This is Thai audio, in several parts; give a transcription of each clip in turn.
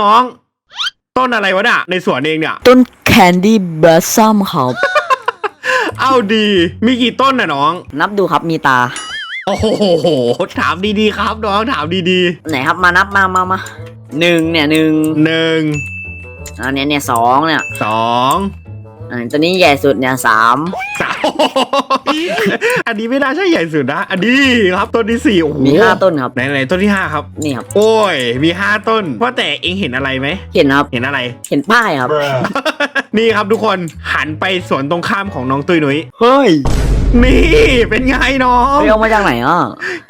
น้อง ต้นอะไรวะเนี่ยในสวนเองเนี่ย ต้นแคนดี้บลัซซัมครับเอาดี มีกี่ต้นน่ะน้อง นับดูครับมีตา โอ้โห ถามดีๆครับน้องถามดีไหนครับมานับมามามาหนึ่งเนี่ยหนึ่งๆหนึ่ง อันเนี้ยเนี่ยสองเนี่ยสอง อันตัวนี้ใหญ่สุดเนี่ยสามสามอันนี้ไม่น่าใช่ใหญ่สุดนะ อันนี้ครับต้นที่สี่โอ้โหมีห้าต้นครับไหนไหนต้นที่ห้าครับ นี่ครับ โอ้ย มีห้าต้นว่าแต่เองเห็นอะไรไหม เห็นครับ เห็นอะไร เห็นป้ายครับ นี่ครับทุกคนหันไปสวนตรงข้ามของน้องตุยหนุยเฮ้ย นี่เป็นไงน้องไปเอามาจากไหนอะ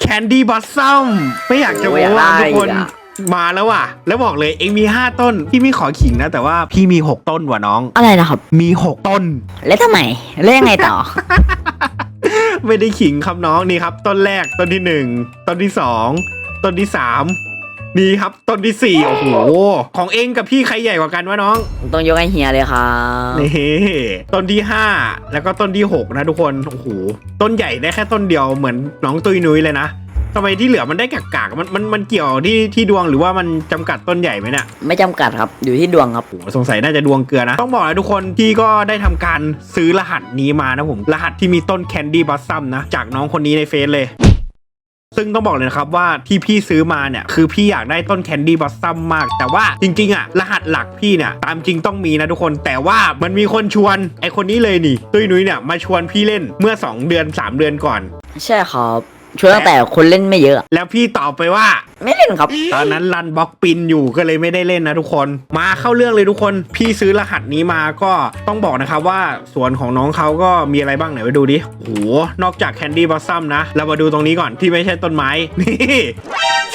แคนดี้บอสซัมไม่อยากจะโอ้โม้ยอยากได้ทุกคนอีกอะ มาแล้วว่ะ แล้วบอกเลยเองมี 5 ต้น พี่ไม่ขอขิงนะ แต่ว่าพี่มี 6 ต้นว่ะน้อง อะไรนะครับ มี 6 ต้น แล้วทำไม แล้วยังไงต่อ ไม่ได้ขิงครับน้องนี่ครับ ต้นแรกต้นที่ 1 ต้นที่ 2 ต้นที่ 3 นี่ครับ ต้นที่ 4 โอ้โห ของเองกับพี่ใครใหญ่กว่ากันวะน้องต้องยกให้เฮียเลยครับนี่ต้นที่ 5 แล้วก็ต้นที่ 6 นะทุกคน โอ้โห ต้นใหญ่ได้แค่ต้นเดียวเหมือนน้องตุยนุ้ยเลยนะทำไมที่เหลือมันได้กากๆมันมันมันเกี่ยวที่ที่ดวงหรือว่ามันจำกัดต้นใหญ่ไหมเนี่ย ไม่จำกัดครับ อยู่ที่ดวงครับโอ้โหสงสัยน่าจะดวงเกลือนะ ต้องบอกนะทุกคนพี่ก็ได้ทำการซื้อรหัสนี้มานะผม รหัสที่มีต้นแคนดี้บัสซัมนะ จากน้องคนนี้ในเฟซเลย ซึ่งต้องบอกเลยนะครับว่าที่พี่ซื้อมาเนี่ย คือพี่อยากได้ต้นแคนดี้บัสซัมมาก แต่ว่าจริงๆอะรหัสหลักพี่เนี่ย ตามจริงต้องมีนะทุกคนแต่ว่ามันมีคนชวนไอคนนี้เลยนี่ ตุ้ยนุ้ยเนี่ยมาชวนพี่เล่นเมื่อ 2 เดือน 3 เดือนก่อน ใช่ครับ ช่วยตั้งแต่คนเล่นไม่เยอะ แล้วพี่ตอบไปว่า ไม่เล่นครับ ตอนนั้นรันบล็อกปินอยู่ก็เลยไม่ได้เล่นนะทุกคน มาเข้าเรื่องเลยทุกคน พี่ซื้อรหัสนี้มาก็ต้องบอกนะครับว่าสวนของน้องเขาก็มีอะไรบ้างไหนไปดูดิโหนอกจากแคนดี้บอสซัมนะ เรามาดูตรงนี้ก่อนที่ไม่ใช่ต้นไม้นี่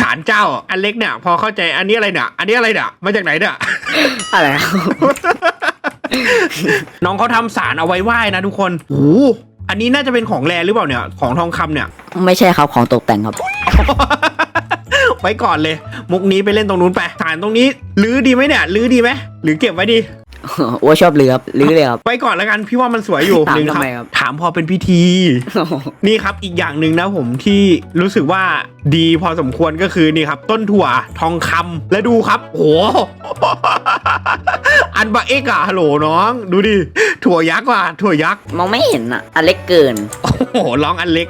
ศาลเจ้าอันเล็กเนี่ย พอเข้าใจอันนี้อะไรเนี่ยอันนี้อะไรเนี่ยมาจากไหนเนี่ยอะไรครับน้องเขาทำสารเอาไว้ไหว้นะทุกคนโห อันนี้น่าจะเป็นของแรหรือเปล่าเนี่ย ของทองคำเนี่ย ไม่ใช่ครับของตกแต่งครับ ไว้ก่อนเลย มุกนี้ไปเล่นตรงนู้นไปฐานตรงนี้ลื้อดีไหมเนี่ยลื้อดีไหมหรือเก็บไว้ดีอ้วชอบเรือครับลื้อเลยครับไว้ก่อนแล้วกันพี่ว่ามันสวยอยู่ถามหนึ่งทำไมครับ ถามพอเป็นพิธี นี่ครับอีกอย่างหนึ่งนะผมที่รู้สึกว่าดีพอสมควรก็คือนี่ครับ ต้นถั่วทองคำและดูครับโห อันบะเอกอะฮัลโหลน้อง ดูดิ ถั่วยักษ์ว่ะถั่วยักษ์ มองไม่เห็นอะอันเล็กเกิน โอ้โห ร้องอันเล็ก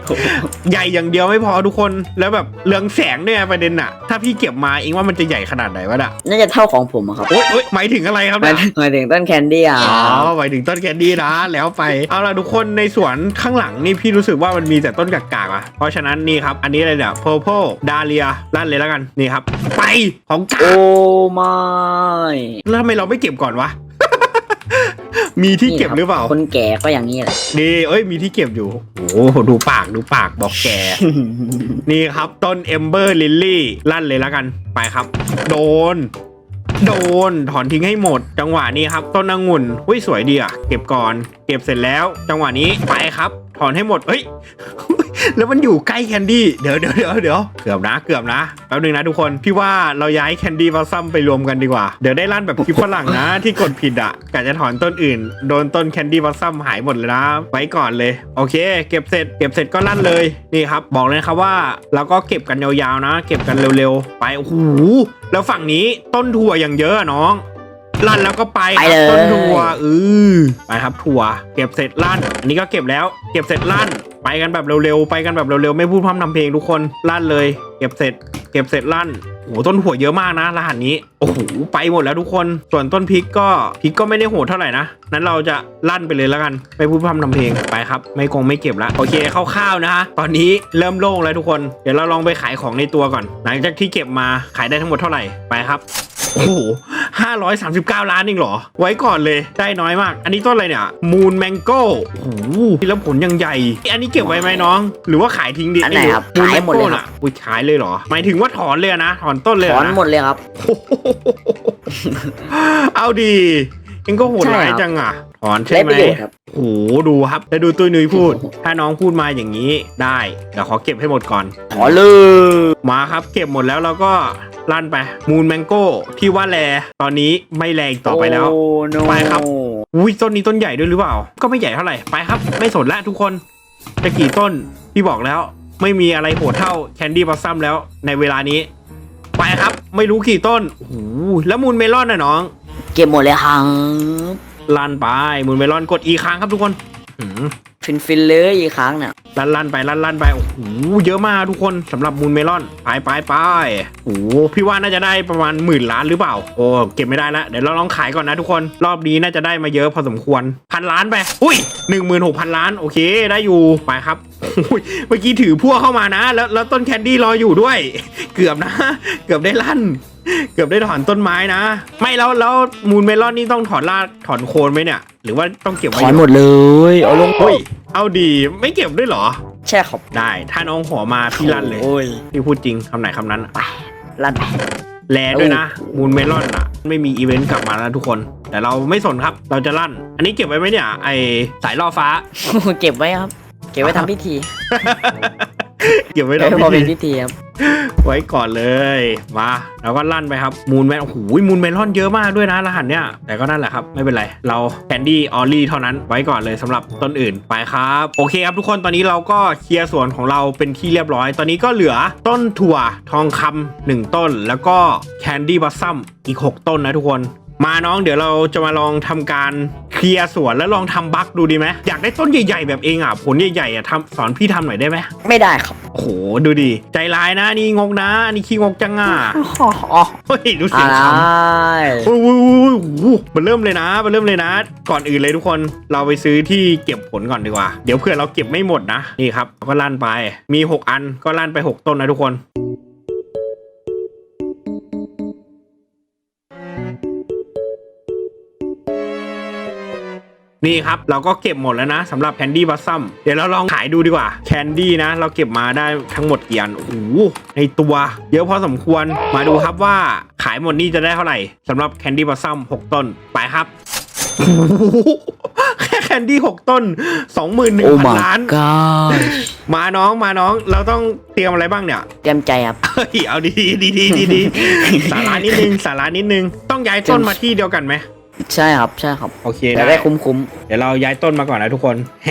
ใหญ่อย่างเดียวไม่พอทุกคนแล้วแบบเรืองแสงด้วยประเด็นอะถ้าพี่เก็บมาเองว่ามันจะใหญ่ขนาดไหนวะน่ะน่าจะเท่าของผมอะครับโอ๊ยโอ๊ยหมายถึงอะไรครับหมายเนี่ยถึงหมายถึงต้นแคนดี้อะอ๋อหมายถึงต้นแคนดี้นะแล้วไปเอาล่ะทุกคนในสวนข้างหลังนี่พี่รู้สึกว่ามันมีแต่ต้นกากๆอะเพราะฉะนั้นนี่ครับอันนี้อะไรเนี่ย purple dahlia ลั่นเลยแล้วกันนี่ครับ ไปของกาโอ้กไม่แล้วทำไมเราไม่เก็บก่อนวะ มีที่เก็บหรือเปล่า คนแก่ก็อย่างนี้แหละนี่ เอ้ย มีที่เก็บอยู่ โอ้โหดูปากดูปากบอกแก นี่ครับ ต้น Ember Lily ลั่นเลยแล้วกัน ไปครับ โดน โดน ถอนทิ้งให้หมด จังหวะนี้ครับ ต้นองุ่นอุ้ยสวยดีอะ เก็บก่อน เก็บเสร็จแล้ว จังหวะนี้ ไปครับ ถอนให้หมด เฮ้ย แล้วมันอยู่ใกล้แคนดี้เดี๋ยวเดี๋ยวเดี๋ยวเดี๋ยวเกือบนะเกือบนะแป๊บนึงนะทุกคนพี่ว่าเราย้ายแคนดี้บอสซัมไปรวมกันดีกว่าเดี๋ยวได้ลั่นแบบคลิปฝรั่งนะ ที่กดผิดอะกะจะถอนต้นอื่น โดนต้นแคนดี้บอสซัมหายหมดเลยนะไว้ก่อนเลย โอเค เก็บเสร็จ เก็บเสร็จก็ลั่นเลยนี่ครับ บอกเลยครับว่าเราก็เก็บกันยาวๆนะ เก็บกันเร็วๆ ไปโอ้โหแล้วฝั่งนี้ต้นถั่วอย่างเยอะน้อง ลั่นแล้วก็ไปครับต้นถั่วเออไปครับถั่ว เก็บเสร็จลั่น อันนี้ก็เก็บแล้ว เก็บเสร็จลั่น ไปกันแบบเร็วๆไปกันแบบเร็วๆไม่พูดพร่ำทำเพลงทุกคนลั่นเลย เก็บเสร็จ เก็บเสร็จลั่นโอ้โหต้นหัวเยอะมากนะรหัสนี้โอ้โหไปหมดแล้วทุกคน ส่วนต้นพริกก็พริกก็ไม่ได้โหดเท่าไหร่นะนั้นเราจะลั่นไปเลยแล้วกันไม่พูดพร่ำทำเพลงไปครับ ไม่คงไม่เก็บละโอเคคร่าวๆนะฮะตอนนี้เริ่มโล่งแล้วทุกคนเดี๋ยวเราลองไปขายของในตัวก่อน หลังจากที่เก็บมาขายได้ทั้งหมดเท่าไหร่ไปครับ โอ้โห ห้าร้อยสามสิบเก้าล้านเองเหรอ ไว้ก่อนเลยได้น้อยมาก อันนี้ต้นอะไรเนี่ยมูนแมงโก้โอ้โหแล้วผลยังใหญ่ อันนี้เก็บไว้ไหมน้อง หรือว่าขายทิ้งดิอันไหนครับมูนขายแมงหมดเลโก้ยครับน่ะอุ้ยขายเลยเหรอ หมายถึงว่าถอนเลยอะนะ ถอนต้นเลยถเหรอนนะหมดเลยครับโอ้โหเอาดีเองก็โหดร้ายใช่ครับจังอะ ถอนใช่ได้ไหมประโยชน์ครับโอ้โหดูครับแล้วดูตุ้ยนุ้ยพูด ถ้าน้องพูดมาอย่างนี้ได้เดี๋ยวขอเก็บให้หมดก่อนถอนเลยมาครับเก็บหมดแล้วเราก็ลั่นไปมูนแมงโก้ที่ว่าแลตอนนี้ไม่แรงอีกต่อไปแล้วโอ้ no ไปครับ อุ้ยต้นนี้ต้นใหญ่ด้วยหรือเปล่า ก็ไม่ใหญ่เท่าไหร่ไปครับ ไม่สนแล้วทุกคนจะกี่ต้นพี่บอกแล้ว ไม่มีอะไรโหดเท่าแคนดี้บอสซัมแล้วในเวลานี้ ไปครับ ไม่รู้กี่ต้นโอ้โหแล้วมูลเมลอนน่ะน้อง เก็บหมดเลยครับ ลั่นไปมูลเมลอนกดอีกครั้งครับทุกคนหืมฟินฟินๆเลยอีกครั้งเนี่ยลั่นลั่นไปลั่นลั่นไปโอ้โหเยอะมากทุกคนสำหรับมูลเมลอนไปไปไปโอ้โหพี่ว่าน่าจะได้ประมาณหมื่นล้านหรือเปล่า โอ้เก็บไม่ได้ละเดี๋ยวเราลองขายก่อนนะทุกคนรอบนี้น่าจะได้มาเยอะพอสมควรพันล้านไปอุ้ยหนึ่งหมื่นหกพันล้านโอเคได้อยู่ไปครับอุ้ยเมื่อกี้ถือพวกเข้ามานะ แล้วแล้วต้นแคนดี้รออยู่ด้วย เกือบนะ เกือบได้ลั่น เกือบได้ถอนต้นไม้นะ ไม่แล้วแล้วมูลเมลอนนี่ต้องถอนรากถอนโคนไหมเนี่ย หรือว่าต้องเก็บถไว้อนหมดเลย เอาลงเฮ้ยเอาดีไม่เก็บด้วยเหรอใช่ครับได้ ถ้าน้องหัวมาพี่ลั่นเลยโอ้ยพี่พูดจริงคำไหนคำนั้นอะลั่นไปแลด้วยนะมูลเมลอนอะไม่มีอีเวนต์กลับมาแล้วทุกคน แต่เราไม่สนครับเราจะลั่น อันนี้เก็บไว้ไหมเนี่ย ไอสายล่อฟ้า เก็บไว้ครับ เก็บไว้ทำพิธี เก็บไว้เก็บทำไว้พอพิเป็นธีพิธีครับไว้ก่อนเลยมาเราก็ลั่นไปครับมูลเมลโอ้โหมูลเมลอนเยอะมากด้วยนะรหัสเนี่ยแต่ก็นั่นแหละครับไม่เป็นไรเราแคนดี้ออลลี่เท่านั้นไว้ก่อนเลยสำหรับต้นอื่นไปครับโอเคครับทุกคนตอนนี้เราก็เคลียร์สวนของเราเป็นที่เรียบร้อย ตอนนี้ก็เหลือต้นถั่วทองคำหนึ่งต้น แล้วก็แคนดี้บัสซัมอีก 6 ต้นนะทุกคน มาน้องเดี๋ยวเราจะมาลองทำการเคลียร์สวนแล้วลองทำบัคดูดีไหมอยากได้ต้นใหญ่ๆแบบเองอะผลใหญ่ๆอะทำสอนพี่ทำหน่อยได้ไหมไม่ได้ครับโอ้โหดูดิใจร้ายนะนี่งกนะนี่ขี้งกจังอะอ๋อเฮ้ยดูเสียงอะไรคำโอ้โหมันเริ่มเลยนะมันเริ่มเลยนะ ก่อนอื่นเลยทุกคนเราไปซื้อที่เก็บผลก่อนดีกว่า เดี๋ยวเผื่อเราเก็บไม่หมดนะนี่ครับเราก็ลั่นไปมี 6 อันก็ลั่นไป 6 ต้นนะทุกคน นี่ครับ เราก็เก็บหมดแล้วนะสำหรับแคนดี้บัสซัมเดี๋ยวเราลองขายดูดีกว่าแคนดี้นะ เราเก็บมาได้ทั้งหมดกี่อันโอ้โหในตัวเยอะพอสมควรมาดูครับว่าขายหมดนี่จะได้เท่าไหร่สำหรับแคนดี้บัสซัม6 ต้นไปครับโอ้โหแค่แคนดี้6ต้น21,000โอ้ล้าน my god มาน้องมาน้องเราต้องเตรียมอะไรบ้างเนี่ย เตรียมใจครับเฮ้ยเอาดีดีดีดีดีสาระนิดนึงสาระนิดนึง ต้องย้ายต้นมาที่เดียวกันไหม ใช่ครับ ใช่ครับโอเคจะได้ได้คุ้มเดี๋ยวเราย้ายต้นมาก่อนนะทุกคนแฮ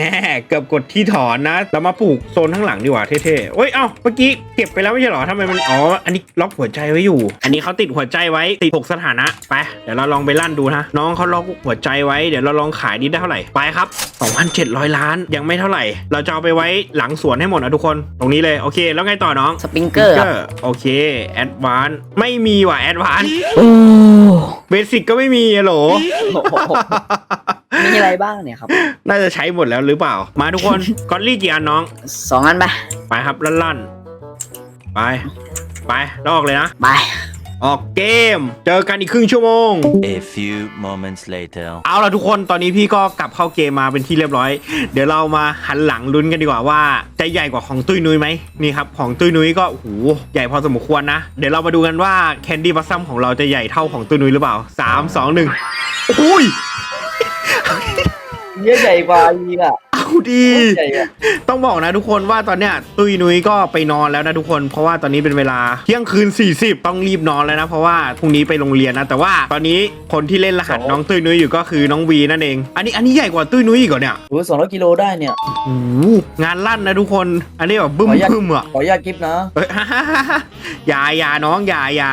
เกือบกดที่ถอนนะ เรามาปลูกโซนข้างหลังดีกว่าเท่ๆโอ้ย เอ้า เมื่อกี้เก็บไปแล้วไม่ใช่เหรอทำไมมัน อ๋อ อันนี้ล็อกหัวใจไว้อยู่ อันนี้เขาติดหัวใจไว้ ติดหกสถานะ ไป เดี๋ยวเราลองไปลั่นดูนะ น้องเขาล็อกหัวใจไว้ เดี๋ยวเราลองขายนี้ได้เท่าไหร่ ไปครับ2,700 ล้าน ยังไม่เท่าไหร่ เราจะเอาไปไว้หลังสวนให้หมดนะทุกคน ตรงนี้เลย โอเค แล้วไงต่อน้องๆสปริงเกอร์ครับโอเค แอดวานไม่มีว่ะ แอดวานโอ้ เบสิกก็ไม่มีอะโหล มีอะไรบ้างเนี่ยครับน่าจะใช้หมดแล้วหรือเปล่า มาทุกคน กอลลี่กี่อันน้อง สองอันไปไปครับลั่นลั่นๆไป ไปแล้วออกเลยนะ ไป ออกเกม เจอกันอีกครึ่งชั่วโมง A few moments later. เอาล่ะทุกคนตอนนี้พี่ก็กลับเข้าเกมมาเป็นที่เรียบร้อย เดี๋ยวเรามาหันหลังลุ้นกันดีกว่าว่าจะใหญ่กว่าของตุ้ยนุ้ยไหมนี่ครับของตุ้ยนุ้ยก็โอ้โหใหญ่พอสมควรนะ เดี๋ยวเรามาดูกันว่าแคนดี้บัสซัมของเราจะใหญ่เท่าของตุ้ยนุ้ยหรือเปล่าสามสองหนึ่งโอ้ย เยอะใหญ่กว่าอีกอะเอา ดีใหญ่อะต้องบอกนะทุกคนว่าตอนเนี้ยตุยนุ้ยก็ไปนอนแล้วนะทุกคน เพราะว่าตอนนี้เป็นเวลาเที่ยงคืน 40 ต้องรีบนอนแล้วนะ เพราะว่าพรุ่งนี้ไปโรงเรียนนะ แต่ว่าตอนนี้คนที่เล่นรหัสน้องตุยนุ้ยอยู่ก็คือน้องวีนั่นเอง อันนี้อันนี้ใหญ่กว่าตุยนุ้ยอีกเหรอเนี่ยโอ้สองร้อยกิโลได้เนี่ยโอ้โหงานลั่นนะทุกคน อันนี้แบบบึ้มขออนุญาตบึ้มอะขออนุญาตกิฟนะเอ้ยอย่าอย่าน้องอย่าอย่า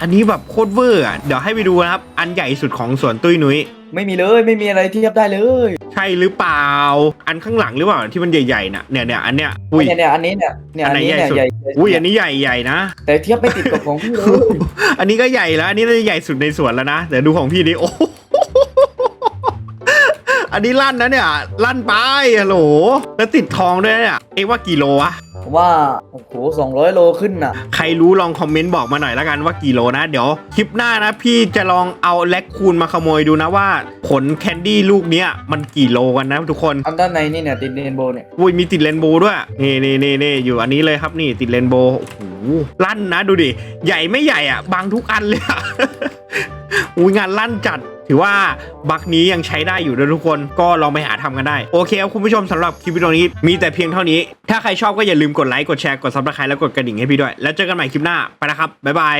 อันนี้แบบโคตรเวอร์อะเดี๋ยวให้ไปดูนะครับ อันใหญ่สุดของสวนตุยนุ้ย ไม่มีเลยไม่มีอะไรเทียบได้เลยใช่หรือเปล่า อันข้างหลังหรือเปล่าที่มันใหญ่ๆน่ะเนี่ยเนี่ยอันเนี้ยอุ้ยเนี่ยเนี่ยอันนี้เนี่ยเนี่ยอันอันไหนนี้เนี่ยใหญ่ใหสุดญ่อุ้ยอันนี้ใหญ่ใหญ่นะแต่เทียบไม่ติดกับของพี่เลยอันนี้ก็ใหญ่แล้วอันนี้น่าจะใหญ่สุดในสวนแล้วนะเดี๋ยวดูของพี่ดิโอ้โหอันนี้ลั่นนะเนี่ยลั่นไปฮัลโหลแล้วติดทองด้วยนะเนี่ยเอ๊ะว่ากี่โลอะผม ว่าโอ้โหสองร้อยโลขึ้นน่ะ ใครรู้ลองคอมเมนต์บอกมาหน่อยละกันว่ากี่โลนะ เดี๋ยวคลิปหน้านะ พี่จะลองเอาแลกคูณมาขโมยดูนะว่า ผลแคนดี้ลูกเนี้ยมันกี่โลกันนะทุกคนอันด้านในนี่เนี่ยติดเรนโบว์เนี่ยอุ้ยมีติดเรนโบว์ด้วย นี่นี่นี่นี่อยู่อันนี้เลยครับนี่ติดเรนโบว์โอ้โหลั่นนะดูดิ ใหญ่ไม่ใหญ่อะ บางทุกอันเลยอะอุ้ยงานลั่นจัด ถือว่าบักนี้ยังใช้ได้อยู่นะทุกคนก็ลองไปหาทำกันได้ โอเคครับคุณผู้ชมสำหรับคลิปวิดีโอนี้มีแต่เพียงเท่านี้ ถ้าใครชอบก็อย่าลืมกดไลค์กดแชร์กดซับสไครต์แล้วกดกระดิ่งให้พี่ด้วย แล้วเจอกันใหม่คลิปหน้าไปนะครับบ๊ายบาย